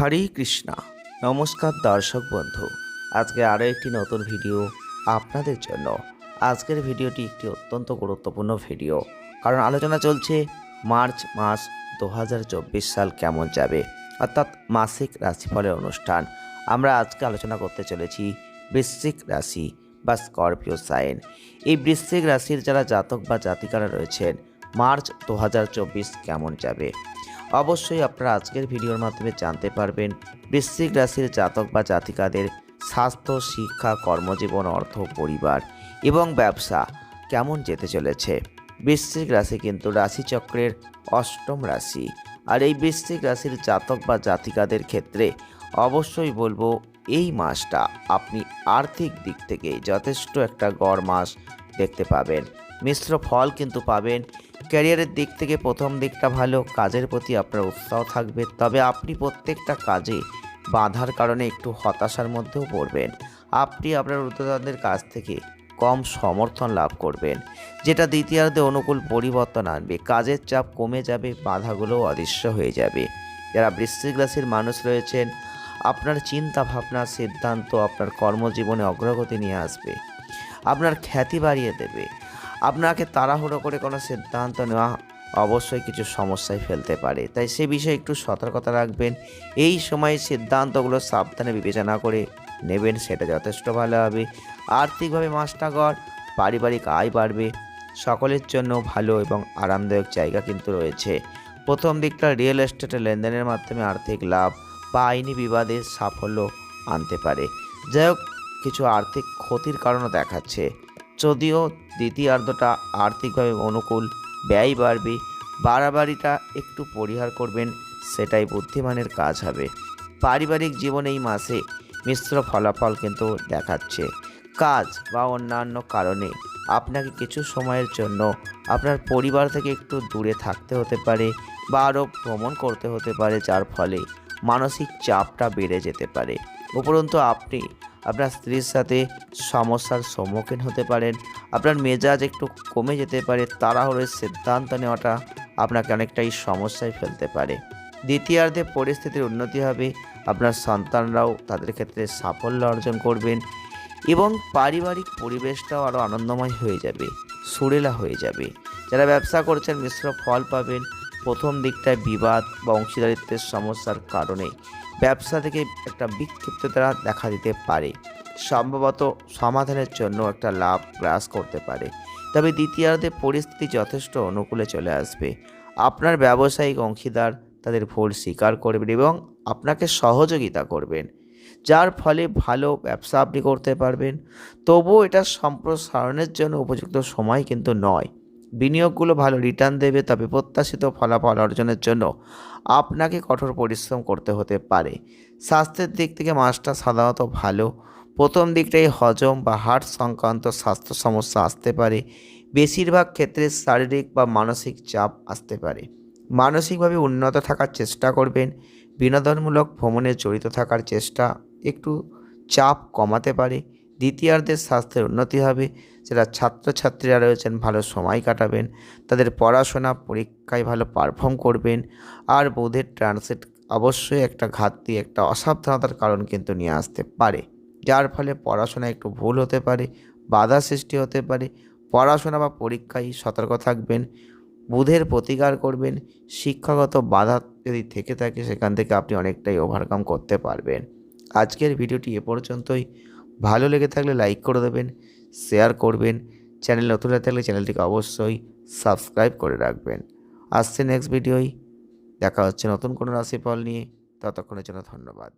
হরে কৃষ্ণা। নমস্কার দর্শক বন্ধু। আজকে আরও একটি নতুন ভিডিও আপনাদের জন্য। আজকের ভিডিওটি একটি অত্যন্ত গুরুত্বপূর্ণ ভিডিও। কারণ আলোচনা চলছে মার্চ মাস দু হাজার চব্বিশ সাল কেমন যাবে, অর্থাৎ মাসিক রাশিফলের অনুষ্ঠান। আমরা আজকে আলোচনা করতে চলেছি বৃশ্চিক রাশি বা স্করপিও সাইন। এই বৃশ্চিক রাশির যারা জাতক বা জাতিকারা রয়েছেন, মার্চ দু হাজার চব্বিশ কেমন যাবে? অবশ্যই আপনারা আজকের ভিডিওর মাধ্যমে জানতে পারবেন বৃশ্চিক রাশির জাতক বা জাতিকাদের স্বাস্থ্য, শিক্ষা, কর্মজীবন, অর্থ, পরিবার এবং ব্যবসা কেমন যেতে চলেছে। বৃশ্চিক রাশি কিন্তু রাশিচক্রের অষ্টম রাশি। আর এই বৃশ্চিক রাশির জাতক বা জাতিকাদের ক্ষেত্রে অবশ্যই বলব, এই মাসটা আপনি আর্থিক দিক থেকে যথেষ্ট একটা গড় মাস দেখতে পাবেন। মিশ্র ফল কিন্তু পাবেন ক্যারিয়ারের দিক থেকে প্রথম দিকটা ভালো, কাজের প্রতি আপনার উৎসাহ থাকবে। তবে আপনি প্রত্যেকটা কাজে বাধার কারণে একটু হতাশার মধ্যেও পড়বেন। আপনি আপনার ঊর্ধ্বতনদের কাছ থেকে কম সমর্থন লাভ করবেন, যেটা দ্বিতীয়ার্ধে অনুকূল পরিবর্তন আনবে। কাজের চাপ কমে যাবে, বাধাগুলোও অদৃশ্য হয়ে যাবে। যারা বৃশ্চিক রাশির মানুষ রয়েছেন, আপনার চিন্তা ভাবনা সিদ্ধান্ত আপনার কর্মজীবনে অগ্রগতি নিয়ে আসবে। আপনার খ্যাতি বাড়িয়ে দেবে। আপনাকে তাড়াহুড়ো করে কোনো সিদ্ধান্ত নেওয়া অবশ্যই কিছু সমস্যায় ফেলতে পারে। তাই সে বিষয়ে একটু সতর্কতা রাখবেন। এই সময় সিদ্ধান্তগুলো সাবধানে বিবেচনা করে নেবেন, সেটা যথেষ্ট ভালো হবে। আর্থিকভাবে মাসটা গড় পারিবারিক আয় বাড়বে, সকলের জন্য ভালো এবং আরামদায়ক জায়গা কিন্তু রয়েছে। প্রথম দিকটা রিয়েল এস্টেটের লেনদেনের মাধ্যমে আর্থিক লাভ বা আইনি বিবাদে সাফল্য আনতে পারে। যাই হোক, কিছু আর্থিক ক্ষতির কারণও দেখাচ্ছে। যদিও দ্বিতীয়ার্ধটা আর্থিকভাবে অনুকূল, ব্যয় বাড়বে, বাড়াবাড়িটা একটু পরিহার করবেন, সেটাই বুদ্ধিমানের কাজ হবে। পারিবারিক জীবনে এই মাসে মিশ্র ফলাফল কিন্তু দেখাচ্ছে। কাজ বা অন্যান্য কারণে আপনাকে কিছু সময়ের জন্য আপনার পরিবার থেকে একটু দূরে থাকতে হতে পারে বা আরও ভ্রমণ করতে হতে পারে, যার ফলে মানসিক চাপটা বেড়ে যেতে পারে। উপরন্তু আপনি আপনার স্ত্রীর সাথে সমস্যার সম্মুখীন হতে পারেন, আপনার মেজাজ একটু কমে যেতে পারে, তাড়াহুড়োর সিদ্ধান্ত নেওয়াটা আপনাকে অনেকটাই সমস্যায় ফেলতে পারে। দ্বিতীয়ার্ধে পরিস্থিতির উন্নতি হবে, আপনার সন্তানরাও তাদের ক্ষেত্রে সাফল্য অর্জন করবেন এবং পারিবারিক পরিবেশটাও আরও আনন্দময় হয়ে যাবে, সুরেলা হয়ে যাবে। যারা ব্যবসা করছেন, মিশ্র ফল পাবেন, প্রথম দিকটায় বিবাদ বা অংশীদারিত্বের সমস্যার কারণে। ব্যবসা থেকে একটা বিক্ষিপ্ত বিক্ষিপ্ততা দেখা দিতে পারে। সম্ভবত সমাধানের জন্য একটা লাভ গ্রাস করতে পারে। তবে দ্বিতীয়ার্ধে পরিস্থিতি যথেষ্ট অনুকূলে চলে আসবে। আপনার ব্যবসায়িক অংশীদার তাদের ভুল স্বীকার করবেন এবং আপনাকে সহযোগিতা করবেন, যার ফলে ভালো ব্যবসা আপনি করতে পারবেন। তবুও এটা সম্প্রসারণের জন্য উপযুক্ত সময় কিন্তু নয়। বিনিয়োগগুলো ভালো রিটার্ন দেবে তবে প্রত্যাশিত ফলাফল অর্জনের জন্য আপনাকে কঠোর পরিশ্রম করতে হতে পারে। স্বাস্থ্যের দিক থেকে মাসটা সাধারণত ভালো। প্রথম দিকটাই হজম বা হার্ট সংক্রান্ত স্বাস্থ্য সমস্যা আসতে পারে। বেশিরভাগ ক্ষেত্রে শারীরিক বা মানসিক চাপ আসতে পারে। মানসিকভাবে উন্নত থাকার চেষ্টা করবেন। বিনোদনমূলক ভ্রমণে জড়িত থাকার চেষ্টা একটু চাপ কমাতে পারে। দ্বিতীয়ার্ধের স্বাস্থ্যের উন্নতি হবে। যারা ছাত্রছাত্রীরা রয়েছেন, ভালো সময় কাটাবেন। তাদের পড়াশোনা, পরীক্ষায় ভালো পারফর্ম করবেন। আর বোধের ট্রান্সলেট অবশ্যই একটা ঘাটতি, একটা অসাবধানতার কারণ কিন্তু নিয়ে আসতে পারে। যার ফলে পড়াশোনায় একটু ভুল হতে পারে, বাধা সৃষ্টি হতে পারে। পড়াশোনা বা পরীক্ষায় সতর্ক থাকবেন, বুধের প্রতিকার করবেন। শিক্ষাগত বাধা যদি থেকে থাকে, সেখান থেকে আপনি অনেকটাই ওভারকাম করতে পারবেন। আজকের ভিডিওটি এ পর্যন্তই। ভালো লেগে থাকলে লাইক করে দেবেন শেয়ার করবেন চ্যানেল নতুন হয়ে থাকলে চ্যানেলটিকে অবশ্যই সাবস্ক্রাইব করে রাখবেন। আসছে নেক্সট ভিডিওই দেখা হচ্ছে নতুন কোনো রাশিফল নিয়ে। ততক্ষণের জন্য ধন্যবাদ।